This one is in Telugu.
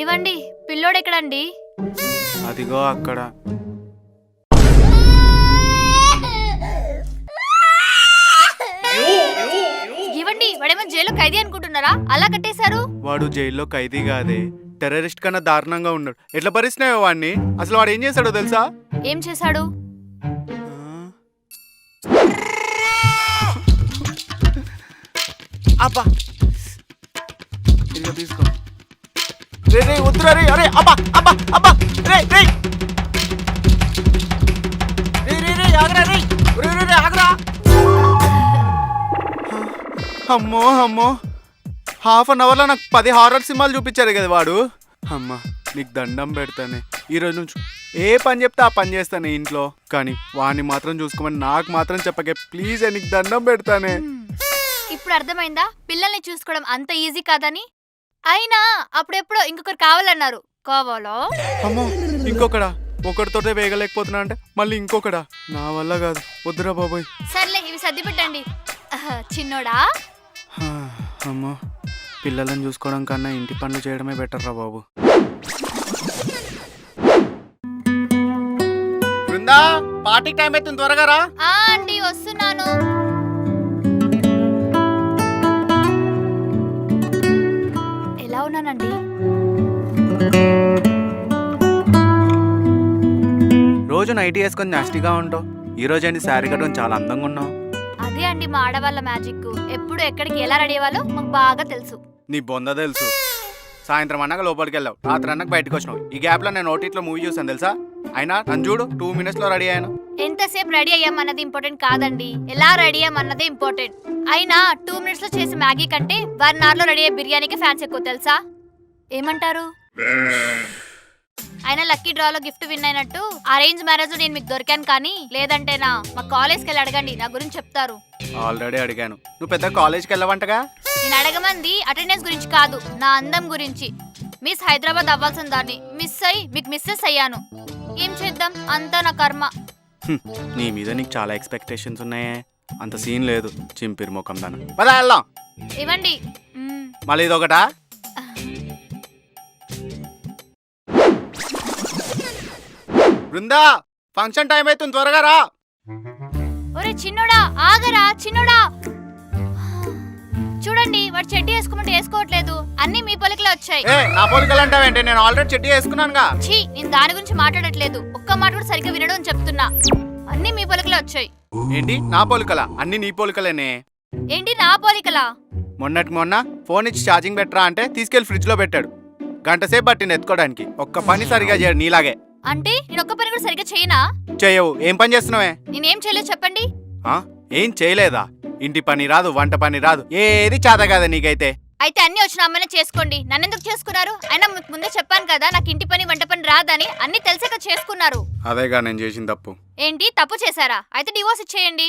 ఏవండి పిల్లోడు ఎక్కడండి అదిగో అక్కడ. ఇవ్వండి వాడేమో జైలు ఖైదీ అనుకుంటున్నారా? అలా కట్టేశారు? వాడు జైల్లో ఖైదీ కాదే. టెర్రరిస్ట్ కన్నా దారుణంగా ఉన్నాడు. ఎట్లా పరిస్తున్నాయో వాడిని అసలు వాడు ఏం చేశాడో తెలుసా? ఏం చేశాడు? అబ్బా. రే రే వద్దురా రే అరే అబ్బా అబ్బా అబ్బా రే రే. రే రే రే ఆగరా రే. రే రే రే ఆగరా. అమ్మో అమ్మో. హాఫ్ అన్ అవర్లో నాకు పది హారర్ సినిమాలు చూపించారు కదా వాడు. అమ్మ నీకు దండం పెడతానే. ఈ రోజు నుంచి ఏ పని చెప్తే ఆ పని చేస్తానే ఇంట్లో. కానీ వాడిని మాత్రం చూసుకోమని నాకు మాత్రం చెప్పకే. ప్లీజ్ నీకు దండం పెడతానే. ఇప్పుడు అర్థమైందా? పిల్లల్ని చూసుకోవడం అంత ఈజీ కాదని? అయినా అప్పుడెప్పుడో ఇంకొకరు కావాలన్నారు. కావాలో? అమ్మో ఇంకొకడా? ఒకటితోటే వేగలేకపోతున్నా అంటే మళ్ళీ ఇంకొకడా? నా వల్ల కాదు. వద్దురా బాబోయ్. సర్లే ఇవి సర్ది పెట్టండి. ఆహా, చిన్నోడా? హా, అమ్మో. పిల్లలను చూసుకోవడం కన్నా ఇంటి పనులు చేయడమే బెటర్ రా బాబు. బృందా పార్టీకి టైం అవుతుంది త్వరగా రా. ఆ అండి వస్తున్నాను. ఎలా ఉన్నానండి రోజు నైట్ వేసుకొని నాస్టిగా ఉంటావు ఈ రోజు ఏంటి శారీ కట్టుకొని చాలా అందంగా ఉన్నావు? అదే అండి మా ఆడవాళ్ళ మ్యాజిక్. ఎప్పుడు ఎక్కడికి ఎలా రెడీ అవ్వాలో మాకు బాగా తెలుసు. నీ బొంద తెలుసు. సాయంత్రం అన్నాక లోపలికి వెళ్ళావు. రాత్రి అన్నాక బయటకు వచ్చినావు. ఈ గ్యాప్లో నేను ఓటీట్లో మూవీ చూసాను తెలుసా? అయినా నన్ను చూడు టూ మినిట్స్లో రెడీ అయ్యాను ఎంతసేపు రెడీ అయ్యామన్నది ఇంపార్టెంట్ కాదండి. ఎలా రెడీ అయ్యామన్నదే ఇంపార్టెంట్ అయినా టూ మినిట్స్లో చేసే మ్యాగీ కంటే వన్ అవర్లో రెడీ అయ్యే బిర్యానీకి ఫ్యాన్స్ ఎక్కువ తెలుసా? ఏమంటారు? అయినా లక్కీ డ్రాలో గిఫ్ట్ విన్ అయినట్టు అరేంజ్ మ్యారేజ్ నేను మీకు దొరికాను కానీ లేదంటేనా మా కాలేజ్కి వెళ్ళి అడగండి నా గురించి చెప్తారు. ఆల్రెడీ అడిగాను. నువ్వు పెద్ద కాలేజ్కి వెళ్ళవంటగా? నేను అడగమంది అటెండెన్స్ గురించి కాదు నా అందం గురించి. మిస్ హైదరాబాద్ అవ్వాల్సిన దాన్ని మిస్ అయ్యి మీకు మిస్సెస్ అయ్యాను. ఏం చేద్దాం? అంతా నా కర్మ. హ్మ్, నీ మీద నీకు చాలా ఎక్స్పెక్టేషన్స్ ఉన్నాయే. అంత సీన్ లేదు. చింపిరి ముఖం దాన. పద వెళ్దాం. ఇవ్వండి. మ్మ్. మళ్ళీ ఇదొకటా? బృందా ఫంక్షన్ టైం అవుతుంది త్వరగా రా. ఒరే చిన్నోడా ఆగరా చిన్నోడా. చూడండి వాడు చెడ్డి వేసుకోమంటే వేసుకోవట్లేదు. అన్ని మీ పొలికలే వచ్చాయి. ఏ నా పోలికలు అంటావేంటి? నేను ఆల్రెడీ చెట్టు వేసుకున్నానుగా. ఛీ నేను దాని గురించి మాట్లాడట్లేదు. ఒక్క మాట కూడా సరిగ్గా వినడం అని చెప్తున్నా. అన్ని మీ పొలికలే వచ్చాయి. ఏంటి? నా పోలికలా? అన్ని నీ పోలికలేనే? ఏంటి నా పోలికలా? మొన్నటికి మొన్న ఫోన్ ఇచ్చి ఛార్జింగ్ పెట్టరా అంటే తీసుకెళ్ళి ఫ్రిడ్జ్లో పెట్టాడు. గంట సేపు పట్టింది ఎత్తుకోవడానికి ఒక్క పని సరిగా చేయడు నీలాగే. అంటే నేను ఒక్క పని కూడా సరిగ్గా చేయనా? చేయవు. ఏం పని చేస్తున్నావే? నేనేం చేయలేదు చెప్పండి. ఆ? ఏం చేయలేదా? ఇంటి పని రాదు వంట పని రాదు. ఏది చేత కదా నీకైతే. అయితే అన్ని వచ్చిన అమ్మాయినే చేసుకోండి. నన్నెందుకు చేసుకున్నారు? అయినా మీకు ముందే చెప్పాను కదా నాకు ఇంటి పని వంట పని రాదని అన్ని తెలిసాక చేసుకున్నారు. అదేగా నేను చేసిన తప్పు. ఏంటి? తప్పు చేశారా? అయితే డివోర్స్ ఇచ్చేయండి.